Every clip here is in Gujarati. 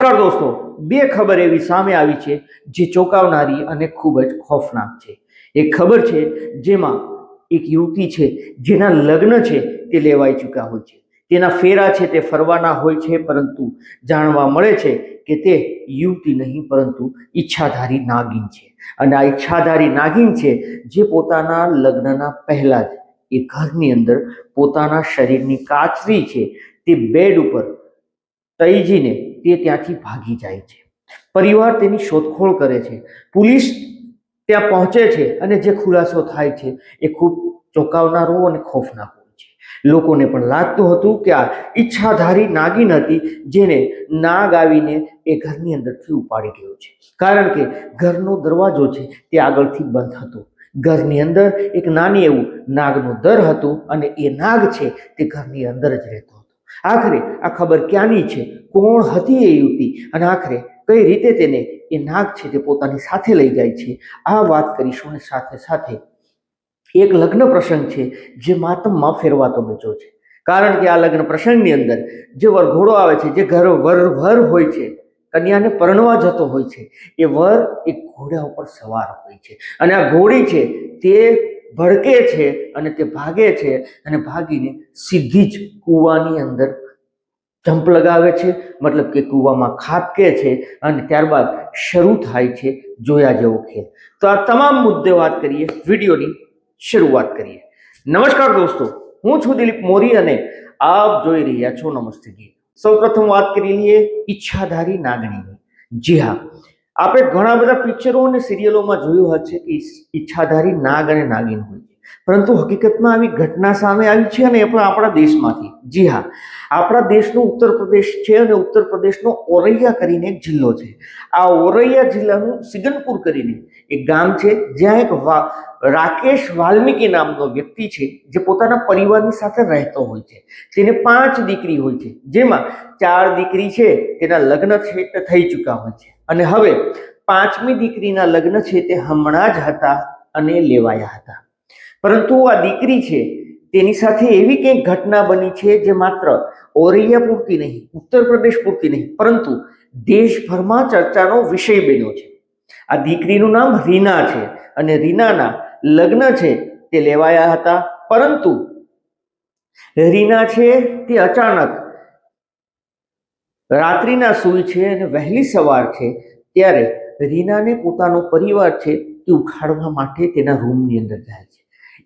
દોસ્તો. બે ખબર એવી સામે આવી છે જે ચોંકાવનારી અને ખૂબ જ ખોફનાક છે. એક ખબર છે જેમાં એક યુવતી છે જેના લગ્ન છે તે લેવાઈ ચૂક્યા હોય છે. તેના ફેરા છે તે ફરવાના હોય છે, પરંતુ જાણવા મળે છે કે તે યુવતી નહીં, પરંતુ ઈચ્છાધારી નાગિન છે. અને આ ઈચ્છાધારી નાગિન છે જે પોતાના લગ્નના પહેલાં જ એ ઘરની અંદર પોતાના શરીરની કાચરી છે તે બેડ ઉપર તૈજીને તે ત્યાંથી ભાગી જાય છે. પરિવાર તેની શોધખોળ કરે છે. પોલીસ ત્યાં પહોંચે છે અને જે ખુલાસો થાય છે એ ખૂબ ચોંકાવનારો અને ખોફનાક હોય છે. લોકોને પણ લાગતું હતું કે આ ઈચ્છાધારી નાગિન હતી જેને નાગ આવીને એ ઘરની અંદરથી ઉપાડી ગયો છે. કારણ કે ઘરનો દરવાજો છે તે આગળથી બંધ હતો. ઘરની અંદર એક નાની એવું નાગનું દર હતું અને એ નાગ છે તે ઘરની અંદર જ રહેતો હતો આખરે આ ખબર ક્યાંની છે? કોણ હતી એ યુવતી? અને આખરે કઈ રીતે તેને એ નાગ છે તે પોતાની સાથે લઈ જાય છે? આ વાત કરીશું અને સાથે સાથે એક લગ્ન પ્રસંગ છે જે માતમમાં ફેરવાતો બચ્યો છે. કારણ કે આ લગ્ન પ્રસંગની અંદર જે વરઘોડો આવે છે, જે ઘર વર વર હોય છે, કન્યાને પરણવા જતો હોય છે, એ વર એ ઘોડા ઉપર સવાર હોય છે. અને આ ઘોડી છે તે ભડકે છે અને તે ભાગે છે અને ભાગીને સીધી જ કૂવાની અંદર જંપ લગાવે છે. મતલબ કે કૂવામાં ખાબકે છે અને ત્યારબાદ શરૂ થાય છે જોયા જેવો ખેલ. તો આ તમામ મુદ્દે વાત કરીએ, વિડીયોની શરૂઆત કરીએ. નમસ્કાર દોસ્તો, હું છું દિલીપ મોરી અને આપ જોઈ રહ્યા છો નમસ્તે ગીત. સૌપ્રથમ વાત કરી લઈએ ઈચ્છાધારી નાગણીની. જી હા આપણે ઘણા બધા પિક્ચરો અને સિરિયલોમાં જોયું હશે કે ઈચ્છાધારી નાગ અને નાગિન હોય છે. પરંતુ હકીકતમાં આવી ઘટના સામે આવી છે અને એ પણ આપણા દેશમાંથી. જી હા. આપણા દેશનો ઉત્તર પ્રદેશ છે અને ઉત્તર પ્રદેશનો ઓરૈયા કરીને એક જિલ્લો છે. આ ઓરૈયા જિલ્લાનું સિગનપુર કરીને એક ગામ છે, જ્યાં એક રાકેશ વાલ્મીકી નામનો વ્યક્તિ છે, જે પોતાના પરિવારની સાથે રહેતો હોય છે. તેને પાંચ દીકરી હોય છે, જેમાં ચાર દીકરી છે, તેના લગ્ન છે થઈ ચૂક્યા હોય છે. અને હવે પાંચમી દીકરીના લગ્ન છે, તે હમણાં જ હતા અને લેવાયા હતા. પરંતુ આ દીકરી છે તેની સાથે એવી કંઈક ઘટના બની છે જે માત્ર ઓરૈયા પૂરતી નહીં, ઉત્તર પ્રદેશ પૂરતી નહીં, પરંતુ દેશભરમાં ચર્ચાનો વિષય બન્યો છે. આ દીકરીનું નામ રીના છે અને રીનાના લગ્ન છે તે લેવાયા હતા, પરંતુ રીના છે તે અચાનક રાત્રિના સૂઈ છે અને વહેલી સવાર છે, ત્યારે રીનાને પોતાનો પરિવાર છે તે ઉખાડવા માટે તેના રૂમની અંદર જાય છે.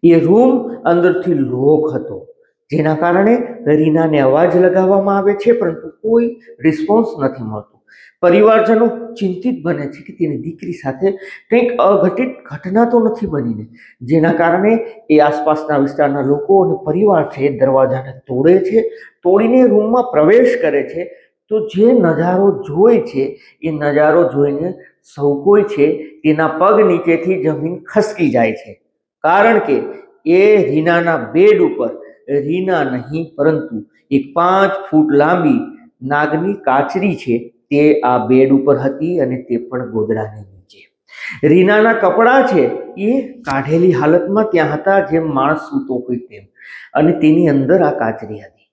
એ રૂમ અંદરથી લોક હતો. જેના કારણે રીનાને અવાજ લગાવવામાં આવે છે, પરંતુ કોઈ રિસ્પોન્સ નથી મળતો. પરિવારજનો ચિંતિત બને છે કે તેની દીકરી સાથે કંઈક અઘટિત ઘટના તો નથી બનીને, જેના કારણે એ આસપાસના વિસ્તારના લોકો અને પરિવાર છે દરવાજાને તોડે છે, તોડીને રૂમમાં પ્રવેશ કરે છે. તો જે નજારો જોઈ છે, એ નજારો જોઈને સૌ કોઈ છે તેના પગ નીચેથી જમીન ખસકી જાય છે. કારણ કે એ રીનાના બેડ ઉપર, રીના નહીં, પરંતુ એક પાંચ ફૂટ લાંબી નાગની કાચરી છે, તે આ બેડ ઉપર હતી અને તે પણ ગોદડાની નીચે. રીનાના કપડાં છે, એ કાઢેલી હાલતમાં ત્યાં હતા જેમ માણસ સૂતો હોય તેમ. અને તેની અંદર આ કાચરી હતી.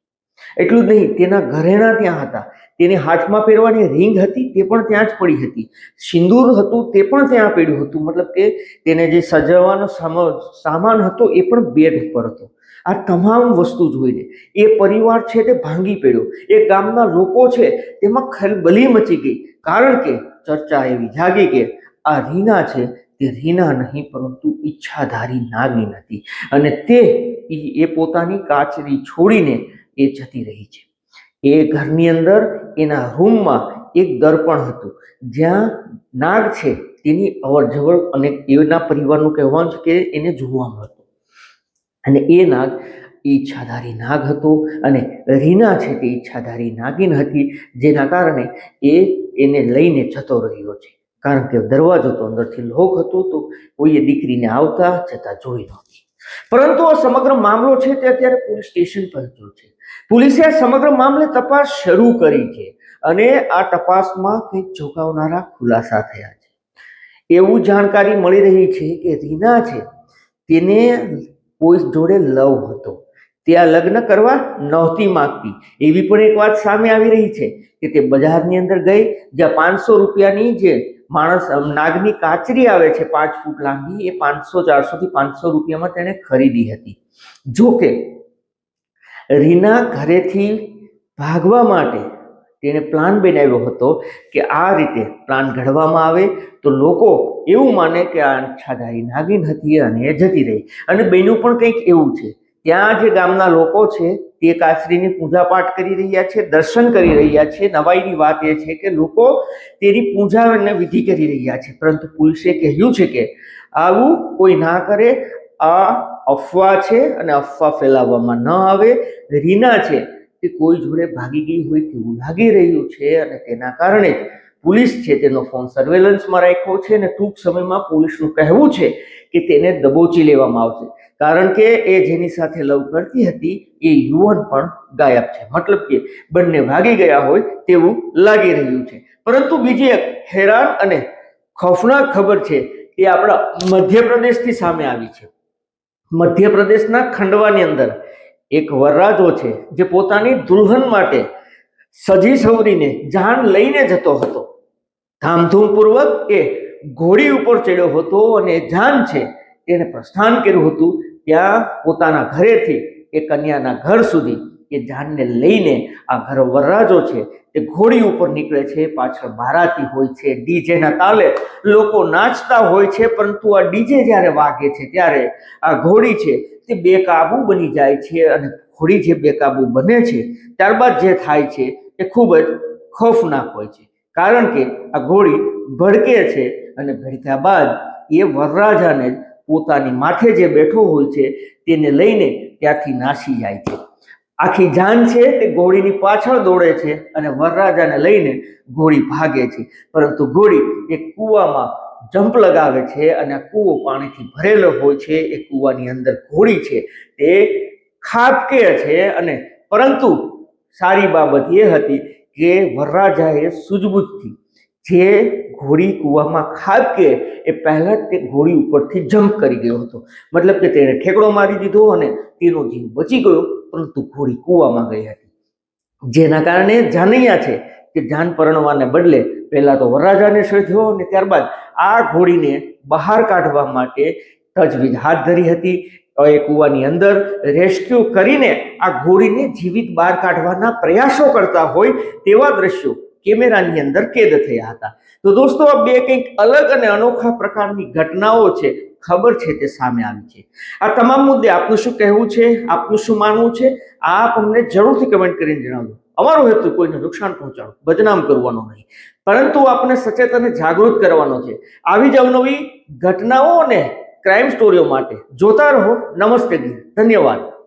એટલું જ નહીં, તેના ઘરેણા ત્યાં હતા. તેને હાથમાં પહેરવાની રિંગ હતી, તે પણ ત્યાં જ પડી હતી. સિંદૂર હતું, તે પણ ત્યાં પડ્યું હતું. મતલબ કે તેને જે સજાવવાનો સામા- સામાન હતો, એ પણ બેડ ઉપર હતો. આ તમામ વસ્તુ જોઈને એ પરિવાર છે તે ભાંગી પડ્યો. એ ગામના લોકો છે, તેમાં ખલબલી મચી ગઈ. કારણ કે ચર્ચા એવી જાગી કે આ રીના છે, તે રીના નહીં, પરંતુ ઈચ્છાધારી નાગિન હતી અને તે એ પોતાની કાચરી છોડીને એ જતી રહી છે. એ ઘરની અંદર, એના રૂમમાં એક દર્પણ હતું. જ્યાં નાગ છે, તેની અવર જવર અને એના પરિવારનું કહેવાનું છે કે એને જોવા મળતું અને એ નાગ ઈચ્છાધારી નાગ હતો અને રીના છે તે ઈચ્છાધારી નાગિન હતી, જેના કારણે એ એને લઈને જતો રહ્યો છે. કારણ કે દરવાજો તો અંદરથી લોક હતો, તો કોઈએ દીકરીને આવતા જતા જોઈ નહોતી પરંતુ આ સમગ્ર મામલો છે તે અત્યારે પોલીસ સ્ટેશન પહોંચ્યો છે. પોલીસે આ સમગ્ર મામલે તપાસ શરૂ કરી છે અને આ તપાસમાં કંઈક ચોંકાવનારા ખુલાસા થયા છે. એવું જાણકારી મળી રહી છે કે રીના છે, તેને કોઈ જોડે લવ હતો. તે આ લગ્ન કરવા નહોતી માંગતી. એવી પણ એક વાત સામે આવી રહી છે કે તે બજારની અંદર ગઈ, જ્યાં પાંચસો રૂપિયાની જે માણસ નાગની કાચરી આવે છે પાંચ ફૂટ લાંબી, એ પાંચસો, ચારસોથી પાંચસો રૂપિયામાં તેણે ખરીદી હતી. જો કે, રીના ઘરેથી ભાગવા માટે તેણે પ્લાન બનાવ્યો હતો કે આ રીતે પ્લાન ઘડવામાં આવે તો લોકો એવું માને કે આ છાદાઈ નાગિન હતી અને એ જતી રહી. અને બેનું પણ કંઈક એવું છે. ત્યાં જે ગામના લોકો છે, તે કાસરીની પૂજાપાઠ કરી રહ્યા છે, દર્શન કરી રહ્યા છે. નવાઈની વાત એ છે કે લોકો તેની પૂજા અને વિધિ કરી રહ્યા છે. પરંતુ પોલીસે કહ્યું છે કે આવું કોઈ ના કરે. આ અફવા છે અને અફવા ફેલાવવામાં ન આવે. રીના છે તે કોઈ જોડે ભાગી ગઈ હોય તેવું લાગી રહ્યું છે અને તેના કારણે પોલીસ છે તેનો ફોન સર્વેલન્સમાં રાખ્યો છે અને ટૂંક સમયમાં પોલીસનું કહેવું છે કે તેને દબોચી લેવામાં આવશે. કારણ કે એ જેની સાથે લવ કરતી હતી, એ યુવાન પણ ગાયબ છે. મતલબ કે બંને ભાગી ગયા હોય તેવું લાગી રહ્યું છે. પરંતુ બીજી એક હેરાન અને ખોફનાક ખબર છે એ આપણા મધ્યપ્રદેશથી સામે આવી છે. મધ્યપ્રદેશના ખંડવાની અંદર એક વરરાજો છે જે પોતાની દુલ્હન માટે સજી સવરીને જાન લઈને જતો હતો. ધામધૂમપૂર્વક એ ઘોડી ઉપર ચડ્યો હતો અને જાન છે, એને પ્રસ્થાન કર્યું હતું. ત્યાં પોતાના ઘરેથી એ કન્યાના ઘર સુધી એ જાનને લઈને આ ઘર વરરાજો છે, તે ઘોડી ઉપર નીકળે છે, પાછળ બારાતી હોય છે, ડીજેના તાલે લોકો નાચતા હોય છે, પરંતુ આ ડીજે જ્યારે વાગે છે, ત્યારે આ ઘોડી છે, તે બેકાબુ બની જાય છે અને ઘોડી જે બેકાબુ બને છે, ત્યારબાદ જે થાય છે, એ ખૂબ જ ખોફનાક હોય છે. કારણ કે આ ઘોડી ભડકે છે અને ભડક્યા બાદ એ વરરાજાને પોતાની માથે જે બેઠો હોય છે, તેને લઈને ત્યાંથી નાસી જાય છે. આખી જાન છે તે ઘોડીની પાછળ દોડે છે અને વરરાજાને લઈને ઘોડી ભાગે છે. પરંતુ ઘોડી એ કૂવામાં જંપ લગાવે છે અને કૂવો પાણીથી ભરેલો હોય છે, એ કૂવાની અંદર ઘોડી છે. તે ખાબકે છે અને પરંતુ સારી બાબત એ હતી કે વરરાજાએ સૂઝબૂઝથી જે ઘોડી કૂવામાં ખાબકે એ પહેલાં તે ઘોડી ઉપરથી જમ્પ કરી ગયો હતો. મતલબ કે તેણે ઠેકડો મારી દીધો અને તેનો જીવ બચી ગયો, પરંતુ ઘોડી કૂવામાં ગઈ હતી. જેના કારણે જાનૈયા છે કે જાન પરણવાને બદલે પહેલાં તો વરરાજાને શોધ્યો અને ત્યારબાદ આ ઘોડીને બહાર કાઢવા માટે તજવીજ હાથ ધરી હતી. એ કૂવાની અંદર રેસ્ક્યુ કરીને આ ઘોડીને જીવિત બહાર કાઢવાના પ્રયાસો કરતા હોય તેવા દ્રશ્યો કેમેરાની અંદર કેદ થયા હતા. તો દોસ્તો, આ બે કંઈક અલગ અને અનોખા પ્રકારની ઘટનાઓ છે, ખબર છે તે સામે આવી છે. આ તમામ મુદ્દે આપનું શું કહેવું છે, આપનું શું માનવું છે આપ અમને જરૂરથી કમેન્ટ કરીને જણાવજો. અમારો હેતુ કોઈને નુકસાન પહોંચાડો બદનામ કરવાનો નહીં. પરંતુ આપણે સચેત અને જાગૃત કરવાનો છે. આવી જ અવનવી ઘટનાઓ અને ક્રાઇમ સ્ટોરીઓ માટે જોતા રહો. નમસ્તે ધન્યવાદ.